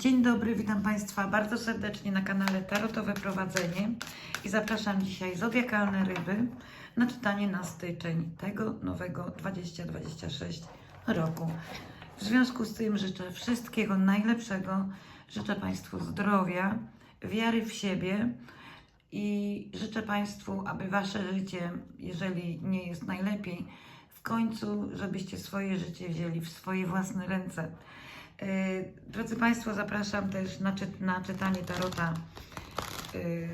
Dzień dobry, witam Państwa bardzo serdecznie na kanale Tarotowe Prowadzenie i zapraszam dzisiaj zodiakalne ryby na czytanie na styczeń tego nowego 2026 roku. W związku z tym życzę wszystkiego najlepszego, życzę Państwu zdrowia, wiary w siebie i życzę Państwu, aby Wasze życie, jeżeli nie jest najlepiej, w końcu, żebyście swoje życie wzięli w swoje własne ręce. Yy, Drodzy Państwo, zapraszam też na, czy, na czytanie Tarota yy,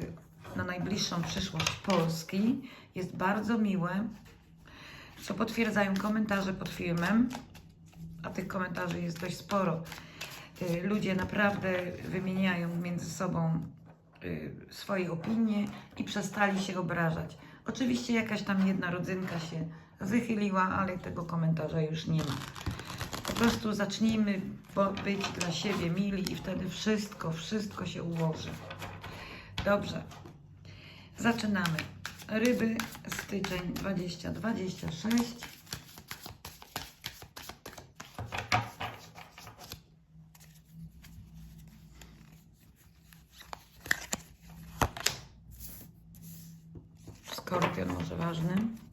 na najbliższą przyszłość Polski. Jest bardzo miłe, co potwierdzają komentarze pod filmem, a tych komentarzy jest dość sporo. Yy, Ludzie naprawdę wymieniają między sobą swoje opinie i przestali się obrażać. Oczywiście jakaś tam jedna rodzynka się wychyliła, ale tego komentarza już nie ma. Po prostu zacznijmy być dla siebie mili i wtedy wszystko, wszystko się ułoży. Dobrze. Zaczynamy. Ryby, styczeń 2026. Skorpion może ważny.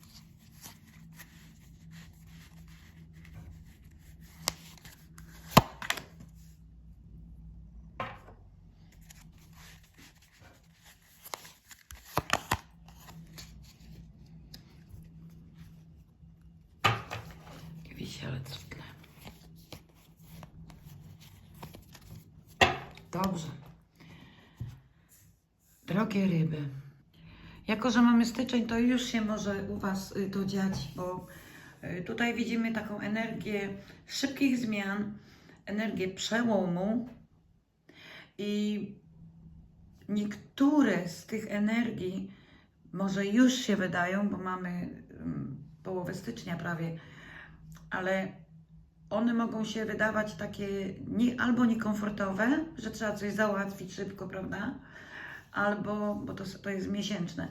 Dobrze. Drogie ryby. Jako, że mamy styczeń, to już się może u Was y, to dziać, bo y, tutaj widzimy taką energię szybkich zmian, energię przełomu i niektóre z tych energii może już się wydają, bo mamy mm, połowę stycznia prawie, ale one mogą się wydawać takie nie, albo niekomfortowe, że trzeba coś załatwić szybko, prawda? Albo, bo to, to jest miesięczne,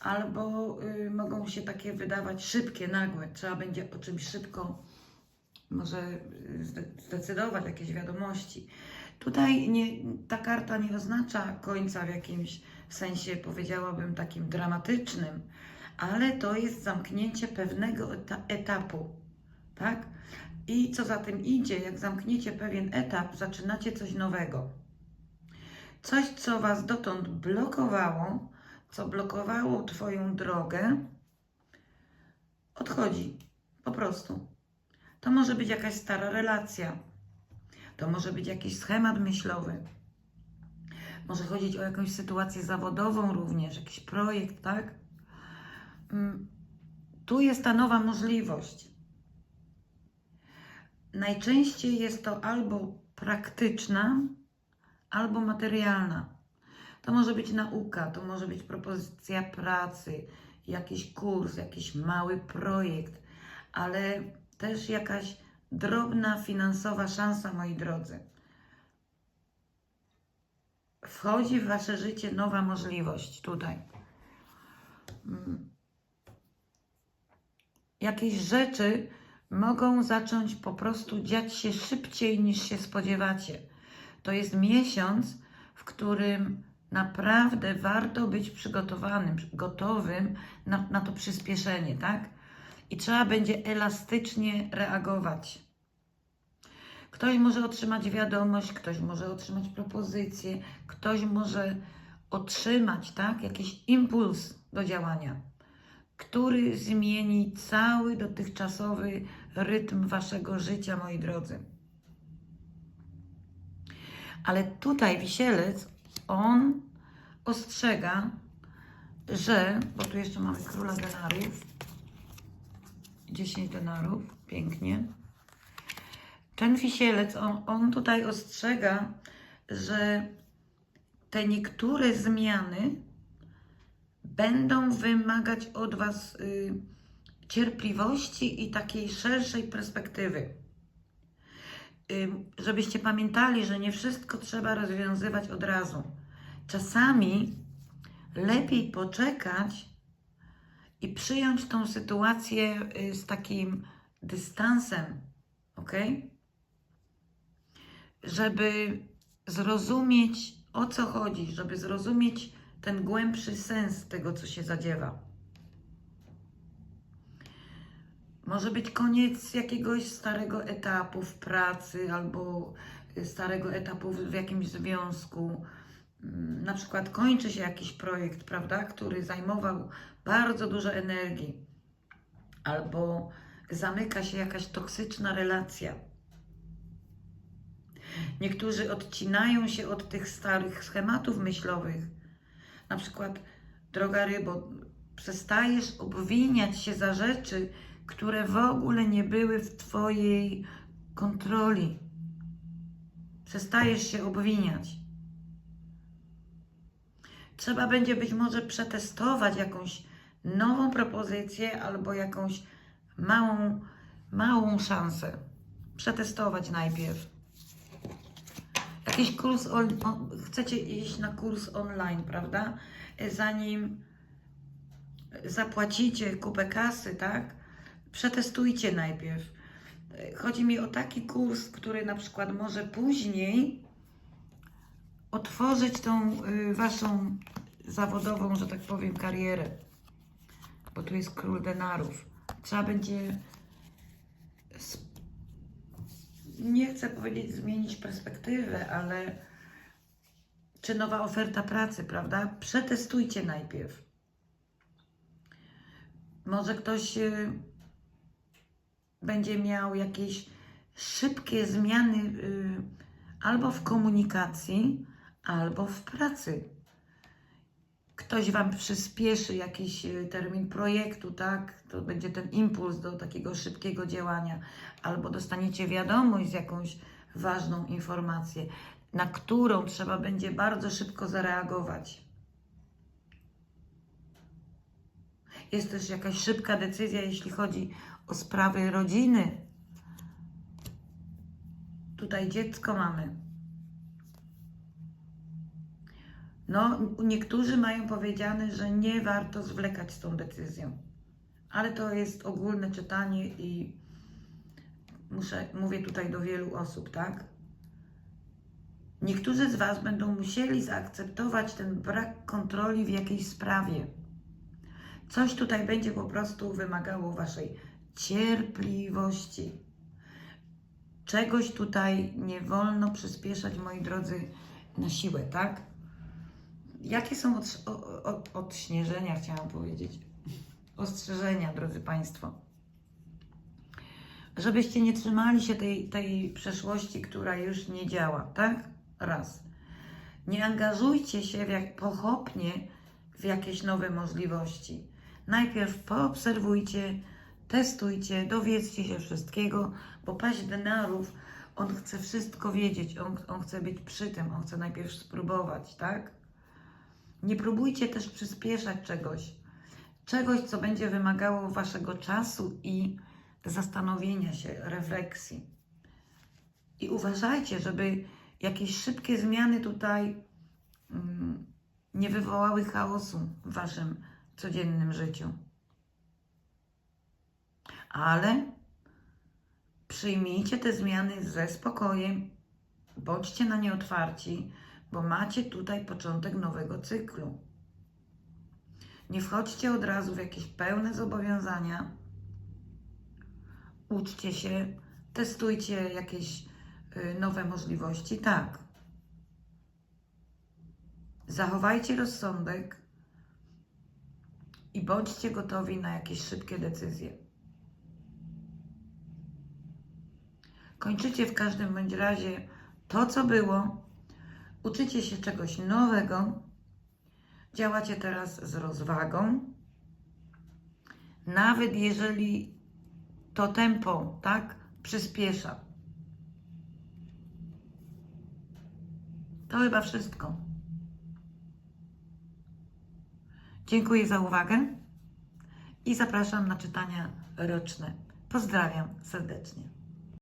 albo y, mogą się takie wydawać szybkie, nagłe. Trzeba będzie o czymś szybko może y, zde- zdecydować, jakieś wiadomości. Tutaj nie, ta karta nie oznacza końca w jakimś sensie, powiedziałabym, takim dramatycznym, ale to jest zamknięcie pewnego eta- etapu, tak? I co za tym idzie, jak zamkniecie pewien etap, zaczynacie coś nowego. Coś, co Was dotąd blokowało, co blokowało Twoją drogę, odchodzi. Po prostu. To może być jakaś stara relacja. To może być jakiś schemat myślowy. Może chodzić o jakąś sytuację zawodową również, jakiś projekt, tak? Mm, Tu jest ta nowa możliwość. Najczęściej jest to albo praktyczna, albo materialna. To może być nauka, to może być propozycja pracy, jakiś kurs, jakiś mały projekt, ale też jakaś drobna finansowa szansa, moi drodzy. Wchodzi w Wasze życie nowa możliwość tutaj. Mm. Jakieś rzeczy mogą zacząć po prostu dziać się szybciej niż się spodziewacie. To jest miesiąc, w którym naprawdę warto być przygotowanym, gotowym na, na to przyspieszenie, tak? I trzeba będzie elastycznie reagować. Ktoś może otrzymać wiadomość, ktoś może otrzymać propozycję, ktoś może otrzymać, tak, jakiś impuls do działania, który zmieni cały dotychczasowy rytm waszego życia, moi drodzy. Ale tutaj wisielec, on ostrzega, że, bo tu jeszcze mamy króla denarów, 10 denarów, pięknie. Ten wisielec, on, on tutaj ostrzega, że te niektóre zmiany będą wymagać od Was y, cierpliwości i takiej szerszej perspektywy. Żebyście pamiętali, że nie wszystko trzeba rozwiązywać od razu. Czasami lepiej poczekać i przyjąć tą sytuację y, z takim dystansem, ok? Żeby zrozumieć o co chodzi, żeby zrozumieć ten głębszy sens tego, co się zadziewa. Może być koniec jakiegoś starego etapu w pracy albo starego etapu w jakimś związku. Mm, Na przykład kończy się jakiś projekt, prawda, który zajmował bardzo dużo energii, albo zamyka się jakaś toksyczna relacja. Niektórzy odcinają się od tych starych schematów myślowych. Na przykład, droga rybo, przestajesz obwiniać się za rzeczy, które w ogóle nie były w Twojej kontroli. Przestajesz się obwiniać. Trzeba będzie być może przetestować jakąś nową propozycję albo jakąś małą, małą szansę. Przetestować najpierw. Jakiś kurs, on, chcecie iść na kurs online, prawda? Zanim zapłacicie kupę kasy, tak? Przetestujcie najpierw. Chodzi mi o taki kurs, który na przykład może później otworzyć tą y, waszą zawodową, że tak powiem, karierę. Bo tu jest król denarów. Trzeba będzie nie chcę powiedzieć zmienić perspektywę, ale czy nowa oferta pracy, prawda? Przetestujcie najpierw. Może ktoś y, będzie miał jakieś szybkie zmiany y, albo w komunikacji, albo w pracy. Ktoś Wam przyspieszy jakiś y, termin projektu, tak? To będzie ten impuls do takiego szybkiego działania, albo dostaniecie wiadomość z jakąś ważną informację, na którą trzeba będzie bardzo szybko zareagować. Jest też jakaś szybka decyzja, jeśli chodzi o sprawy rodziny. Tutaj dziecko mamy. No, niektórzy mają powiedziane, że nie warto zwlekać z tą decyzją. Ale to jest ogólne czytanie i muszę, mówię tutaj do wielu osób, tak? Niektórzy z Was będą musieli zaakceptować ten brak kontroli w jakiejś sprawie. Coś tutaj będzie po prostu wymagało Waszej cierpliwości. Czegoś tutaj nie wolno przyspieszać, moi drodzy, na siłę, tak? Jakie są od, o, o, odśnieżenia, chciałam powiedzieć? Ostrzeżenia, drodzy Państwo. Żebyście nie trzymali się tej, tej przeszłości, która już nie działa, tak? Raz. Nie angażujcie się w jak, pochopnie w jakieś nowe możliwości. Najpierw poobserwujcie, testujcie, dowiedzcie się wszystkiego, bo paść denarów, on chce wszystko wiedzieć, on, on chce być przy tym, on chce najpierw spróbować, tak? Nie próbujcie też przyspieszać czegoś, czegoś, co będzie wymagało waszego czasu i zastanowienia się, refleksji. I uważajcie, żeby jakieś szybkie zmiany tutaj mm, nie wywołały chaosu w waszym codziennym życiu. Ale przyjmijcie te zmiany ze spokojem, bądźcie na nie otwarci, bo macie tutaj początek nowego cyklu. Nie wchodźcie od razu w jakieś pełne zobowiązania. Uczcie się, testujcie jakieś y, nowe możliwości. Tak. Zachowajcie rozsądek i bądźcie gotowi na jakieś szybkie decyzje. Kończycie w każdym bądź razie to, co było, uczycie się czegoś nowego, działacie teraz z rozwagą. Nawet jeżeli to tempo, tak, przyspiesza. To chyba wszystko. Dziękuję za uwagę i zapraszam na czytania roczne. Pozdrawiam serdecznie.